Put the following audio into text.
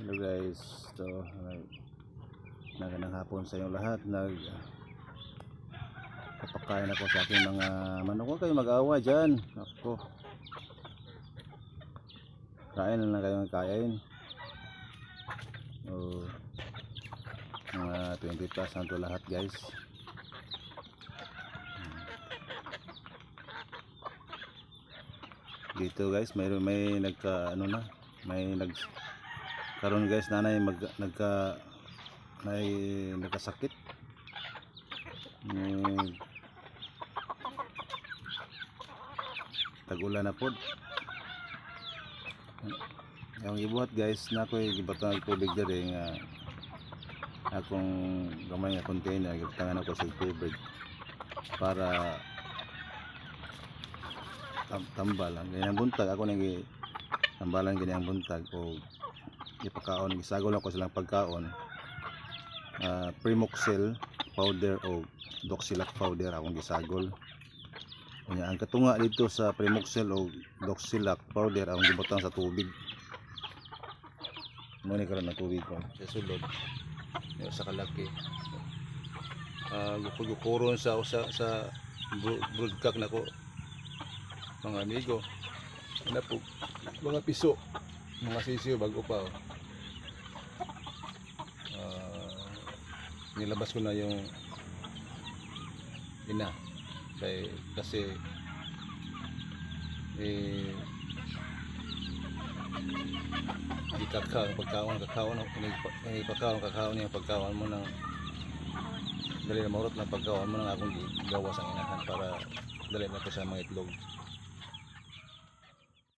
Hello guys, ito nag nagandang hapon sa inyong lahat. Nag papakain ako sa aking mga manok. Huwag kayo mag-awa dyan. Ako. Kain na lang kayo ng kain. Oh, mga 20 plus to lahat guys. Dito guys, may may nagka ano na, may nag karon guys nanay mag nagka may nagkasakit. May tagulan na pod yung ibuhat guys na ko gibatan og tubig diri nga akong gamay nga container gitangan ako sa tubig para tam tambal. Ang ganyan buntag ako nang tambalan ganyan buntag o ipakaon. Gisagol ako silang pagkaon. Uh, Primoxil powder o Doxilac powder akong gisagol. Kanya, ang katunga dito sa Primoxil o Doxilac powder akong gibutang sa tubig. Mo ni karon ng tubig ko? Sa sulod. Sa kalaki. Uh, gukuron sa sa sa bro- broodcock na ko. Mga amigo. Ano po? Mga piso. Mga sisiyo bago pa oh. Nilabas ko na yung ina. Kay, kasi eh di kakao pagkaon kakao ng eh, pagkaon kakao niya pagkaon mo ng dali na marot na pagkaon mo ng akong gawa sa inahan para dali na ko sa mga itlog